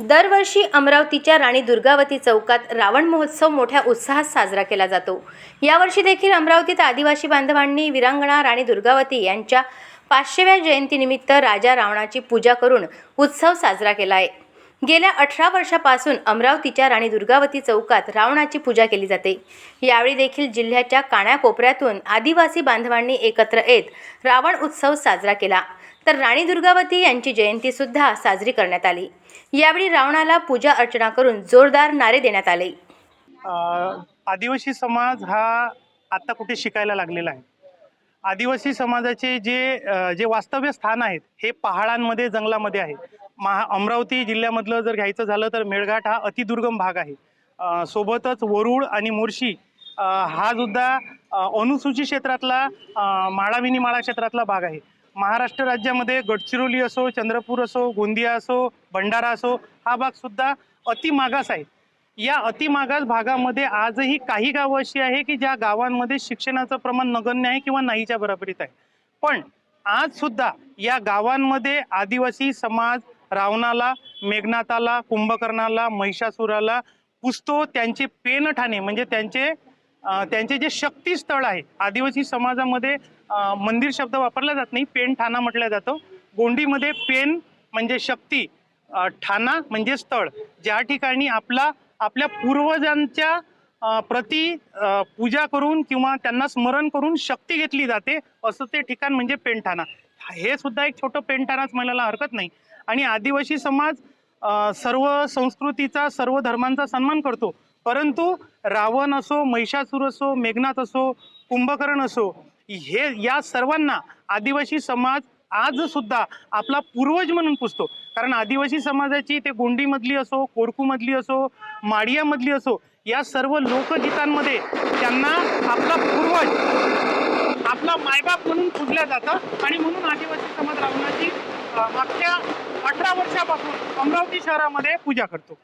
दरवर्षी अमरावतीच्या राणी दुर्गावती चौकात रावण महोत्सव मोठ्या उत्साहात साजरा केला जातो. यावर्षी देखील अमरावतीत आदिवासी बांधवांनी विरांगणा राणी दुर्गावती यांच्या पाचशेव्या जयंतीनिमित्त राजा रावणाची पूजा करून उत्सव साजरा केला आहे. गेल्या अठरा वर्षापासून अमरावतीच्या राणी दुर्गावती चौकात रावणाची पूजा केली जाते. यावेळी देखील जिल्ह्याच्या कानाकोपऱ्यातून आदिवासी बांधवांनी एकत्र येत रावण उत्सव साजरा केला. तर राणी दुर्गावती यांची जयंती सुद्धा साजरी करण्यात आली. यावेळी रावणाला पूजा अर्चना करून जोरदार नारे देण्यात आले. आदिवासी समाज हा आता कुठे शिकायला लागलेला आहे. आदिवासी समाजाचे जे जे वास्तव्य स्थान आहेत हे पहाडांमध्ये जंगलामध्ये आहे. महा अमरावती जिल्ह्यामधलं जर घ्यायचं झालं तर मेळघाट हा अतिदुर्गम भाग आहे. सोबतच वरुड आणि मोर्शी हा सुद्धा अनुसूची अनुसूचित क्षेत्रातला अ, माळाविनी माळा क्षेत्रातला भाग आहे. महाराष्ट्र राज्यामध्ये गडचिरोली असो चंद्रपूर असो गोंदिया असो भंडारा असो हा भाग सुद्धा आहे. या अतिमागास भागामध्ये आजही काही गावं अशी आहे की ज्या गावांमध्ये शिक्षणाचं प्रमाण नगण्य आहे किंवा नाहीच्या बराबरीत आहे. पण आज सुद्धा या गावांमध्ये आदिवासी समाज रावणाला मेघनाथाला कुंभकर्णाला महिषासुराला पुसतो त्यांचे पेनठाणे म्हणजे त्यांचे त्यांचे जे शक्तीस्थळ आहे आदिवासी समाजामध्ये मंदिर शब्द वापरला जात नाही पेन ठाणा म्हटला जातो. गोंडीमध्ये पेन म्हणजे शक्ती ठाणा म्हणजे स्थळ. ज्या ठिकाणी आपला आपल्या पूर्वजांच्या प्रती प्रति पूजा करून किंवा त्यांना स्मरण करून शक्ती घेतली जाते असं ते ठिकाण म्हणजे पेनठाणा हे सुद्धा एक छोटं पेनठाणाच म्हणायला हरकत नाही. आणि आदिवासी समाज सर्व संस्कृतीचा सर्व धर्मांचा सन्मान करतो. परंतु रावण असो महिषासूर असो मेघनाथ असो कुंभकर्ण असो हे या सर्वांना आदिवासी समाज आज सुद्धा आपला पूर्वज म्हणून पुजतो कारण आदिवासी समाजाची ते गोंडीमधली असो कोरकूमधली असो माडियामधली असो या सर्व लोकगीतांमध्ये त्यांना आपला पूर्वज आपला मायबाप म्हणून पुजल्या जातं आणि म्हणून आदिवासी समाज रावणाची मागच्या अठरा वर्षापासून अमरावती शहरामध्ये पूजा करतो.